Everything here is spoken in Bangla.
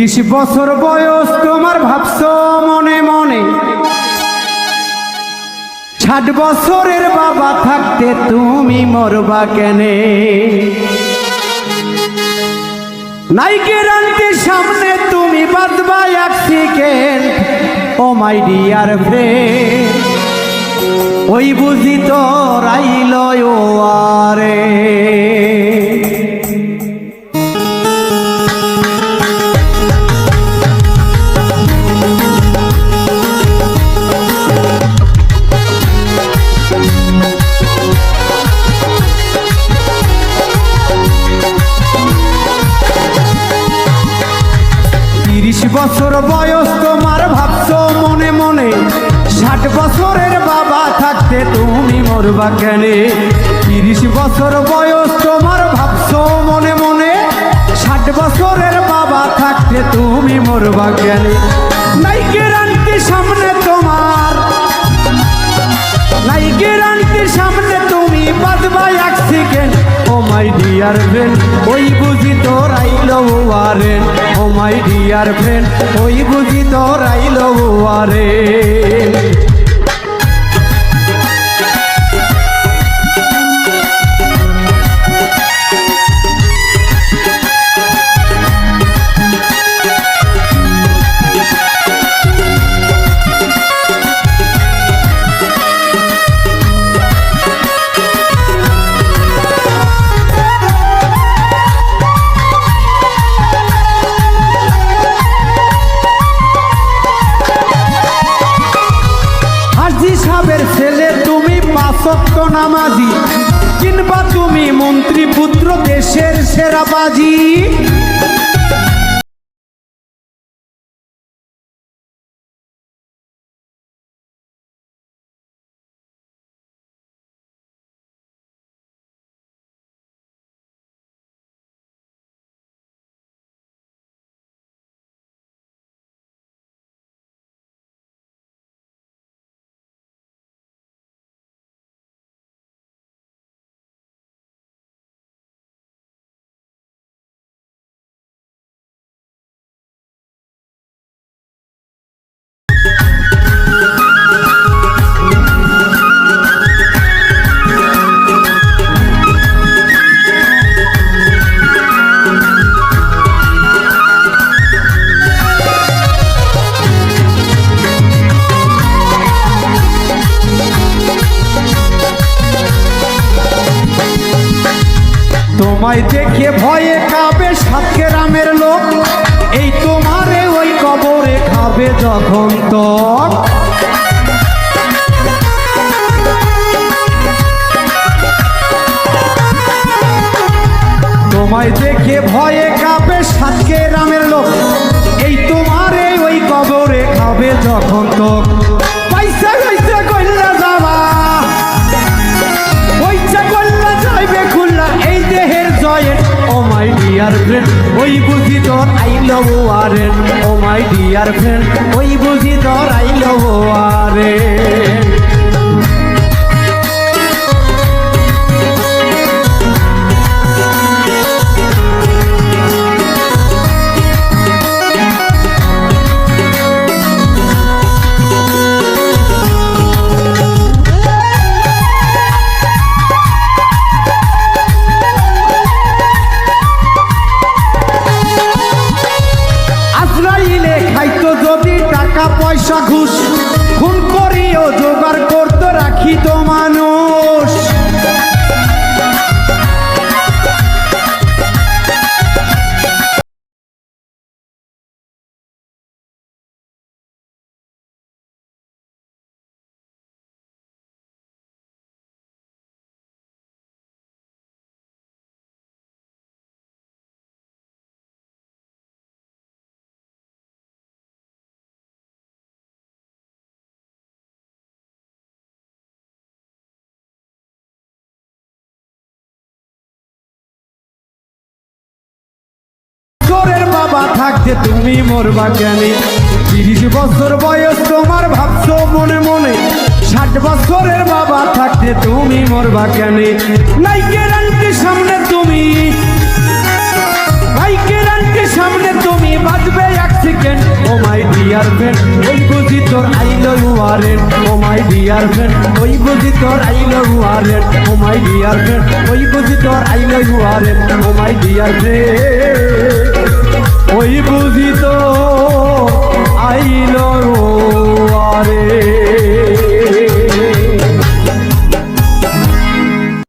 ত্রিশ বছর বয়স তোমার ভাবছ মনে মনে। ষাট বছরের বাবা থাকতে তুমি মরবা কেনে? নাইকের আনতে সামনে তুমি বাদবা এক second O my dear friend ওই বুঝি তো রাইল ও আরে। থাকতে তুমি মরবা কেনে তিরিশ বছর বয়স তোমার ভাবছ মনে মনে। ষাট বছরের বাবা থাকতে তুমি মরবা কেনে নাই গ্যারান্টি সামনে তোমার নাই গ্যারান্টি সামনে তুমি বাদবা এক second O my dear friend, ওই বুঝি তোর আইল আরে ও মাই ডিয়ার ফ্রেন্ড, ওই বুঝি তোর আইল আরে পাঁচক্ত নামাজি কিংবা তুমি মন্ত্রী পুত্র দেশের সেরা বাজি তোমায় দেখে ভয়ে কাবে সাত গ্রামের লোক। এই তোমারে ওই কবরে খাবে যখন তক তোমায় দেখে ভয়ে কাবে সাত গ্রামের লোক। এই তোমারে ওই কবরে খাবে যখন তক ডিয়ার ফ্রেন্ড ওই বুঝি তোর আই লভ আরেন ও মাই ডিয়ার ফ্রেন্ড ওই বুঝি তোর রাখিত চোরের বাবা থাকতে তুমি মরবা কেনে? তিরিশ বছর বয়স তোমার ভাবছ মনে মনে। ষাট বছরের বাবা থাকতে তুমি মরবা কেনে? নাই গ্যারান্টি সামনে তুমি। ভাই গ্যারান্টি সামনে তুমি বাঁচবে এক second O my dear friend ওই বুঝি তোর আই লাভ ইউ আরেন ও মাই ডিয়ার ফ্রেন্ড ওই বুঝি তোর আই হুয়ারেন ও মাই ডিয়ার ফ্রেন্ড ওই বুঝি তোর আই হুয়ারেন ও মাই ডিয়ার ফ্রেন্ড ওই বুঝি